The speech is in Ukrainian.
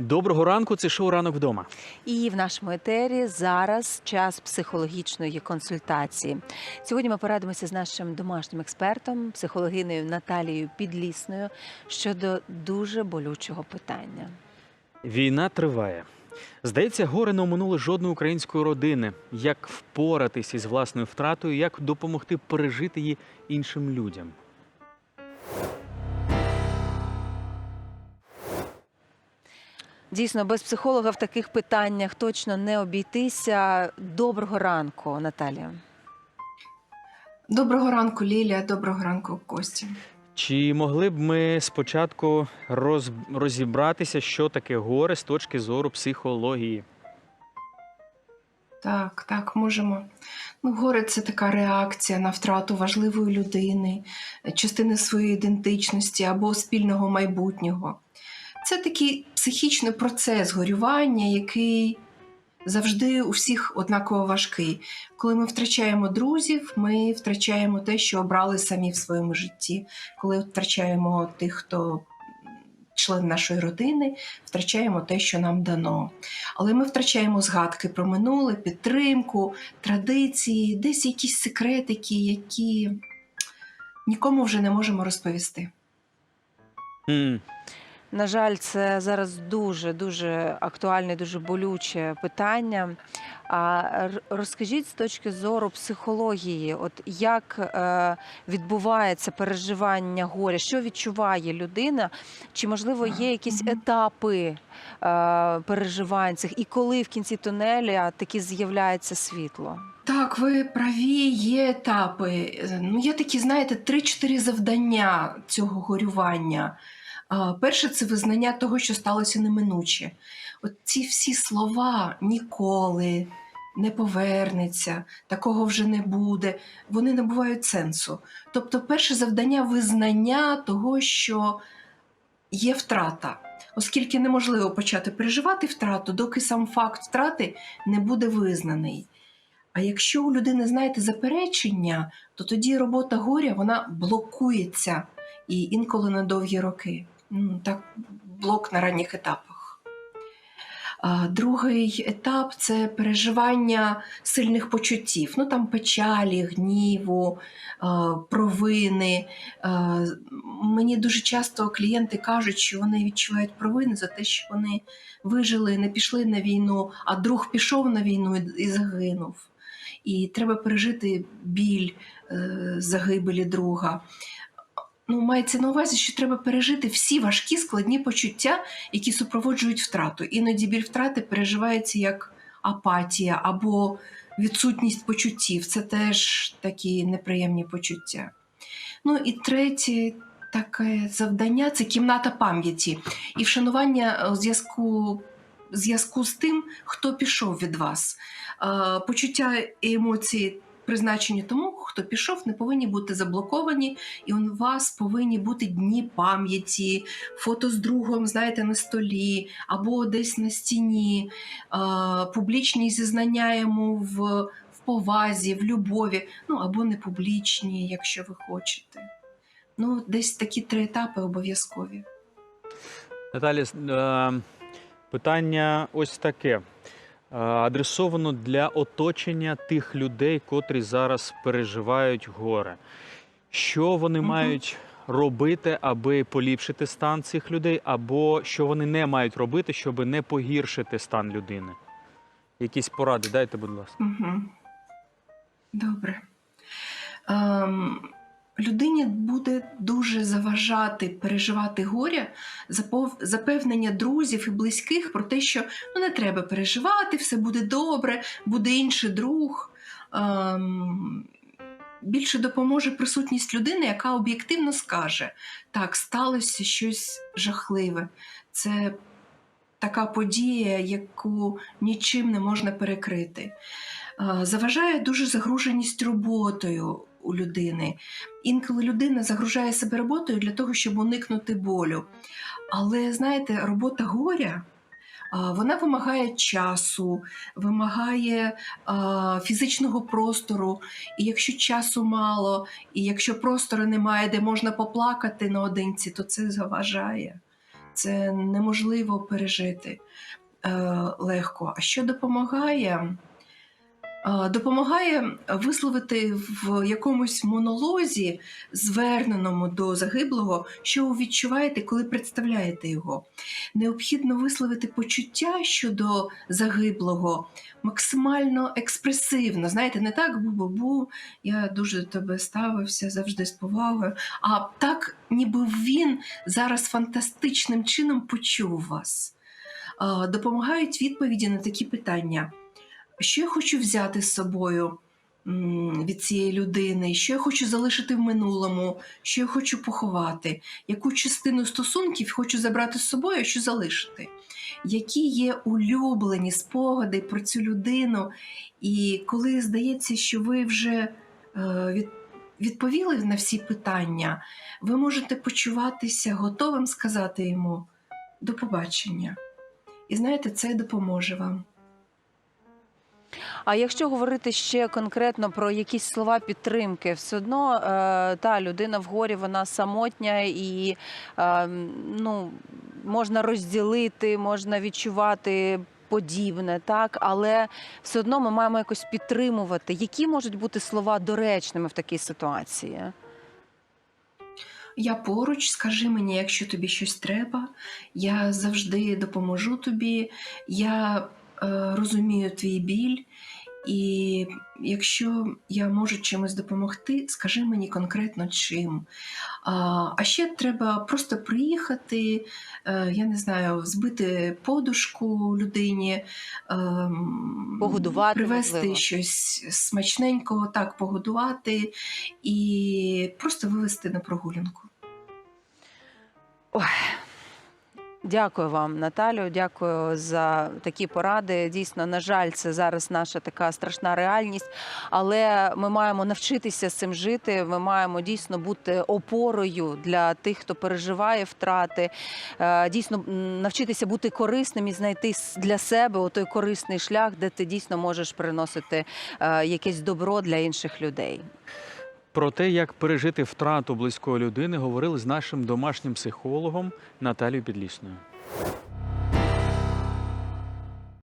Доброго ранку, це шоу ранок вдома. І в нашому етері зараз час психологічної консультації. Сьогодні ми порадимося з нашим домашнім експертом, психологинею Наталією Підлісною щодо дуже болючого питання. Війна триває. Здається, горе не оминули жодної української родини. Як впоратись із власною втратою, як допомогти пережити її іншим людям. Дійсно, без психолога в таких питаннях точно не обійтися. Доброго ранку, Наталія. Доброго ранку, Лілія. Доброго ранку, Костя. Чи могли б ми спочатку роз... розібратися, що таке горе з точки зору психології? Так, так, можемо. Ну, горе це така реакція на втрату важливої людини, частини своєї ідентичності або спільного майбутнього. Це такий психічний процес горювання, який завжди у всіх однаково важкий. Коли ми втрачаємо друзів, ми втрачаємо те, що обрали самі в своєму житті. Коли втрачаємо тих, хто член нашої родини, втрачаємо те, що нам дано. Але ми втрачаємо згадки про минуле, підтримку, традиції, десь якісь секретики, які нікому вже не можемо розповісти. М, На жаль, це зараз дуже дуже актуальне, дуже болюче питання. А розкажіть з точки зору психології, от як е, відбувається переживання горя, що відчуває людина? Чи можливо є якісь етапи е, переживань цих, і коли в кінці тунеля таки з'являється світло? Так, ви праві, є етапи. Ну, є такі, знаєте, три-чотири завдання цього горювання. Перше це визнання того, що сталося неминуче. От ці всі слова ніколи не повернеться, такого вже не буде, вони не бувають сенсу. Тобто, перше завдання визнання того, що є втрата. Оскільки неможливо почати переживати втрату, доки сам факт втрати не буде визнаний. А якщо у людини, знаєте, заперечення, то тоді робота горя вона блокується і інколи на довгі роки. Так, блок на ранніх етапах. Другий етап це переживання сильних почуттів, ну там печалі, гніву, провини. Мені дуже часто клієнти кажуть, що вони відчувають провини за те, що вони вижили, не пішли на війну, а друг пішов на війну і- і загинув. І треба пережити біль е, загибелі друга. Ну, мається на увазі, що треба пережити всі важкі складні почуття, які супроводжують втрату. Іноді біль втрати переживається як апатія або відсутність почуттів. Це теж такі неприємні почуття. Ну і третє таке завдання це кімната пам'яті і вшанування е, у зв'язку, зв'язку з тим, хто пішов від вас. Е, Почуття і емоції призначені тому, хто пішов, не повинні бути заблоковані, і у вас повинні бути дні пам'яті, фото з другом, знаєте, на столі або десь на стіні, публічні зізнання йому в, в повазі, в любові, ну або не публічні, якщо ви хочете. Ну, десь такі три етапи обов'язкові. Наталі, е, питання ось таке. Е, Адресовано для оточення тих людей, котрі зараз переживають горе. Що вони мають робити, аби поліпшити стан цих людей, або що вони не мають робити, щоб не погіршити стан людини? Якісь поради дайте, будь ласка. Угу. Добре. Ем, людині буде дуже заважати переживати горя, запевнення друзів і близьких про те, що ну, не треба переживати, все буде добре, буде інший друг. Ем, більше допоможе присутність людини, яка об'єктивно скаже: так, сталося щось жахливе. Це така подія, яку нічим не можна перекрити. Е, Заважає дуже загруженість роботою у людини. Інколи людина загружає себе роботою для того, щоб уникнути болю. Але знаєте, робота горя. Вона вимагає часу, вимагає а, фізичного простору. І якщо часу мало, і якщо простору немає, де можна поплакати наодинці, то це заважає. це неможливо пережити е, легко. А що допомагає? Е, Допомагає висловити в якомусь монолозі, зверненому до загиблого, що ви відчуваєте, коли представляєте його. Необхідно висловити почуття щодо загиблого максимально експресивно. Знаєте, не так бу-бу-бу, я дуже до тебе ставився завжди з повагою, а так, ніби він зараз фантастичним чином почув вас. Е, Допомагають відповіді на такі питання. Що я хочу взяти з собою від цієї людини, що я хочу залишити в минулому, що я хочу поховати, яку частину стосунків хочу забрати з собою, що залишити, які є улюблені спогади про цю людину, і коли здається, що ви вже е, від, відповіли на всі питання, ви можете почуватися готовим сказати йому до побачення. І знаєте, це допоможе вам. А якщо говорити ще конкретно про якісь слова підтримки, все одно е, та людина в горі, вона самотня і е, ну, можна розділити, можна відчувати. Подібне, так, але все одно ми маємо якось підтримувати. Які можуть бути слова доречними в такій ситуації? Я поруч, скажи мені, якщо тобі щось треба, я завжди допоможу тобі, я розумію твій біль, і якщо я можу чимось допомогти, скажи мені конкретно чим. А, ще треба просто приїхати, е, я не знаю, збити подушку людині, ем, Погодувати, привезти можливо. щось смачненького, так, погодувати і просто вивезти на прогулянку. Дякую вам, Наталю. Дякую за такі поради. Дійсно, на жаль, це зараз наша така страшна реальність, але ми маємо навчитися з цим жити. Ми маємо дійсно бути опорою для тих, хто переживає втрати. Е, Дійсно, навчитися бути корисним і знайти для себе той корисний шлях, де ти дійсно можеш приносити е, якесь добро для інших людей. Про те, як пережити втрату близької людини, говорили з нашим домашнім психологом Наталією Підлісною.